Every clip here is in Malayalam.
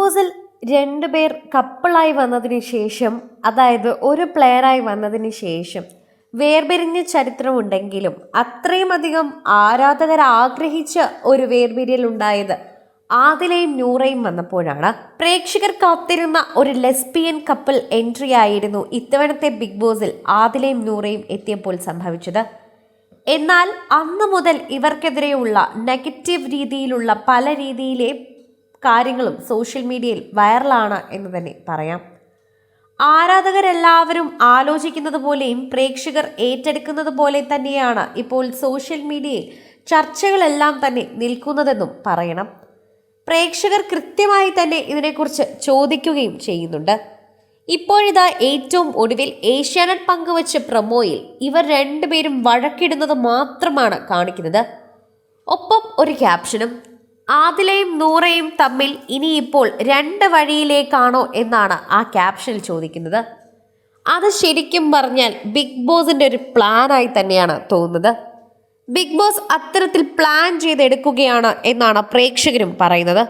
ബോസിൽ രണ്ട് പേർ കപ്പിളായി വന്നതിന് ശേഷം അതായത് ഒരു പ്ലെയറായി വന്നതിന് ശേഷം വേർപിരിഞ്ഞ ചരിത്രമുണ്ടെങ്കിലും അത്രയും അധികം ആരാധകർ ആഗ്രഹിച്ച ഒരു വേർപിരിയൽ ഉണ്ടായത് ആദിലയും നൂറയും വന്നപ്പോഴാണ്. പ്രേക്ഷകർ കാത്തിരുന്ന ഒരു ലെസ്ബിയൻ കപ്പിൾ എൻട്രി ആയിരുന്നു ഇത്തവണത്തെ ബിഗ് ബോസിൽ ആദിലയും നൂറയും എത്തിയപ്പോൾ സംഭവിച്ചത്. എന്നാൽ അന്ന് മുതൽ ഇവർക്കെതിരെയുള്ള നെഗറ്റീവ് രീതിയിലുള്ള പല രീതിയിലെ കാര്യങ്ങളും സോഷ്യൽ മീഡിയയിൽ വൈറലാണ് എന്ന് തന്നെ പറയാം. ആരാധകരെല്ലാവരും ആലോചിക്കുന്നത് പോലെയും പ്രേക്ഷകർ ഏറ്റെടുക്കുന്നത് പോലെ തന്നെയാണ് ഇപ്പോൾ സോഷ്യൽ മീഡിയയിൽ ചർച്ചകളെല്ലാം തന്നെ നിൽക്കുന്നതെന്നും പറയണം. പ്രേക്ഷകർ കൃത്യമായി തന്നെ ഇതിനെക്കുറിച്ച് ചോദിക്കുകയും ചെയ്യുന്നുണ്ട്. ഇപ്പോഴിതാ ഏറ്റവും ഒടുവിൽ ഏഷ്യാനെറ്റ് പങ്കുവച്ച പ്രൊമോയിൽ ഇവർ രണ്ടുപേരും വഴക്കിടുന്നത് മാത്രമാണ് കാണിക്കുന്നത്. ഒപ്പം ഒരു ക്യാപ്ഷനും ആദിലയും നൂറയും തമ്മിൽ ഇനിയിപ്പോൾ രണ്ട് വഴിയിലേക്കാണോ എന്നാണ് ആ ക്യാപ്ഷനിൽ ചോദിക്കുന്നത്. അത് ശരിക്കും പറഞ്ഞാൽ ബിഗ് ബോസിന്റെ ഒരു പ്ലാനായി തന്നെയാണ് തോന്നുന്നത്. ബിഗ് ബോസ് അത്തരത്തിൽ പ്ലാൻ ചെയ്തെടുക്കുകയാണ് എന്നാണ് പ്രേക്ഷകരും പറയുന്നത്.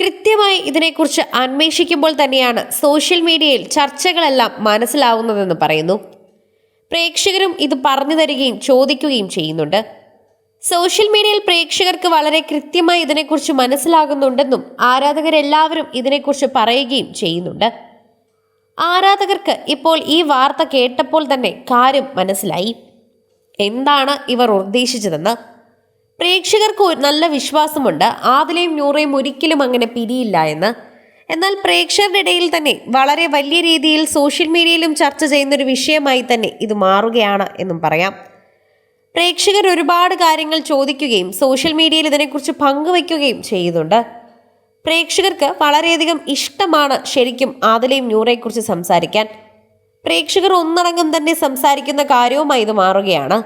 കൃത്യമായി ഇതിനെക്കുറിച്ച് അന്വേഷിക്കുമ്പോൾ തന്നെയാണ് സോഷ്യൽ മീഡിയയിൽ ചർച്ചകളെല്ലാം മനസ്സിലാവുന്നതെന്ന് പറയുന്നു. പ്രേക്ഷകരും ഇത് പറഞ്ഞു തരികയും ചോദിക്കുകയും ചെയ്യുന്നുണ്ട്. സോഷ്യൽ മീഡിയയിൽ പ്രേക്ഷകർക്ക് വളരെ കൃത്യമായി ഇതിനെക്കുറിച്ച് മനസ്സിലാകുന്നുണ്ടെന്നും ആരാധകരെല്ലാവരും ഇതിനെക്കുറിച്ച് പറയുകയും ചെയ്യുന്നുണ്ട്. ആരാധകർക്ക് ഇപ്പോൾ ഈ വാർത്ത കേട്ടപ്പോൾ തന്നെ കാര്യം മനസ്സിലായി. എന്താണ് ഇവർ ഉദ്ദേശിച്ചതെന്ന്? പ്രേക്ഷകർക്ക് നല്ല വിശ്വാസമുണ്ട്. ആദിലയും നൂറയും ഒരിക്കലും അങ്ങനെ പിരിയില്ല എന്ന്. എന്നാൽ പ്രേക്ഷകരുടെ ഇടയിൽ തന്നെ വളരെ വലിയ രീതിയിൽ സോഷ്യൽ മീഡിയയിലും ചർച്ച ചെയ്യുന്നൊരു വിഷയമായി തന്നെ ഇത് മാറുകയാണ് എന്നും പറയാം. പ്രേക്ഷകർ ഒരുപാട് കാര്യങ്ങൾ ചോദിക്കുകയും സോഷ്യൽ മീഡിയയിൽ ഇതിനെക്കുറിച്ച് പങ്കുവയ്ക്കുകയും ചെയ്യുന്നുണ്ട്. പ്രേക്ഷകർക്ക് വളരെയധികം ഇഷ്ടമാണ് ശരിക്കും ആദിലയും നൂറയെക്കുറിച്ച് സംസാരിക്കാൻ. പ്രേക്ഷകർ ഒന്നടങ്കം തന്നെ സംസാരിക്കുന്ന കാര്യവുമായി ഇത് മാറുകയാണ്.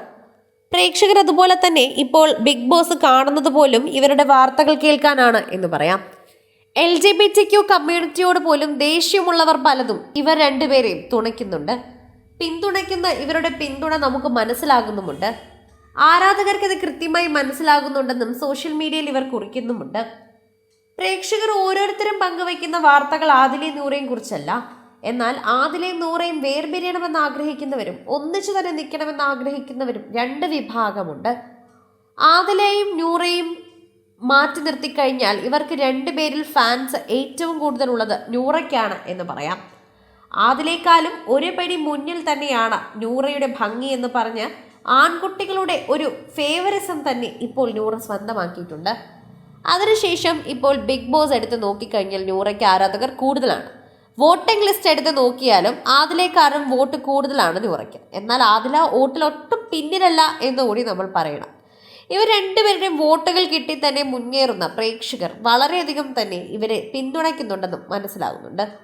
പ്രേക്ഷകർ അതുപോലെ തന്നെ ഇപ്പോൾ ബിഗ് ബോസ് കാണുന്നത് പോലും ഇവരുടെ വാർത്തകൾ കേൾക്കാനാണ് എന്ന് പറയാം. L G B T Q കമ്മ്യൂണിറ്റിയോട് പോലും ദേഷ്യമുള്ളവർ പലതും ഇവർ രണ്ടുപേരെയും തുണയ്ക്കുന്നുണ്ട്. പിന്തുണയ്ക്കുന്ന ഇവരുടെ പിന്തുണ നമുക്ക് മനസ്സിലാകുന്നുമുണ്ട്. ആരാധകർക്ക് ഇത് കൃത്യമായി മനസ്സിലാകുന്നുണ്ടെന്നും സോഷ്യൽ മീഡിയയിൽ ഇവർ കുറിക്കുന്നുമുണ്ട്. പ്രേക്ഷകർ ഓരോരുത്തരും പങ്കുവയ്ക്കുന്ന വാർത്തകൾ ആദിലയും നൂറയും കുറിച്ചല്ല. എന്നാൽ ആദിലയും നൂറയും വേർപിരിയണമെന്ന് ആഗ്രഹിക്കുന്നവരും ഒന്നിച്ചു തന്നെ നിൽക്കണമെന്ന് ആഗ്രഹിക്കുന്നവരും രണ്ട് വിഭാഗമുണ്ട്. ആദിലെയും നൂറയും മാറ്റി നിർത്തിക്കഴിഞ്ഞാൽ ഇവർക്ക് രണ്ടുപേരിൽ ഫാൻസ് ഏറ്റവും കൂടുതലുള്ളത് നൂറയ്ക്കാണ് എന്ന് പറയാം. ആദിലേക്കാളും ഒരു പടി മുന്നിൽ തന്നെയാണ് നൂറയുടെ ഭംഗി എന്ന് പറഞ്ഞ് ആൺകുട്ടികളുടെ ഒരു ഫേവറിസം തന്നെ ഇപ്പോൾ നൂറ സ്വന്തമാക്കിയിട്ടുണ്ട്. അതിനുശേഷം ഇപ്പോൾ ബിഗ് ബോസ് എടുത്ത് നോക്കിക്കഴിഞ്ഞാൽ നൂറയ്ക്ക് ആരാധകർ കൂടുതലാണ്. വോട്ടിംഗ് ലിസ്റ്റ് എടുത്ത് നോക്കിയാലും ആദിലേക്കാരും വോട്ട് കൂടുതലാണ് നൂറയ്ക്ക്. എന്നാൽ ആദില വോട്ടിൽ ഒട്ടും പിന്നിലല്ല എന്ന് കൂടി നമ്മൾ പറയണം. ഇവർ രണ്ടുപേരുടെയും വോട്ടുകൾ കിട്ടി തന്നെ മുന്നേറുന്ന പ്രേക്ഷകർ വളരെയധികം തന്നെ ഇവരെ പിന്തുണയ്ക്കുന്നുണ്ടെന്നും മനസ്സിലാകുന്നുണ്ട്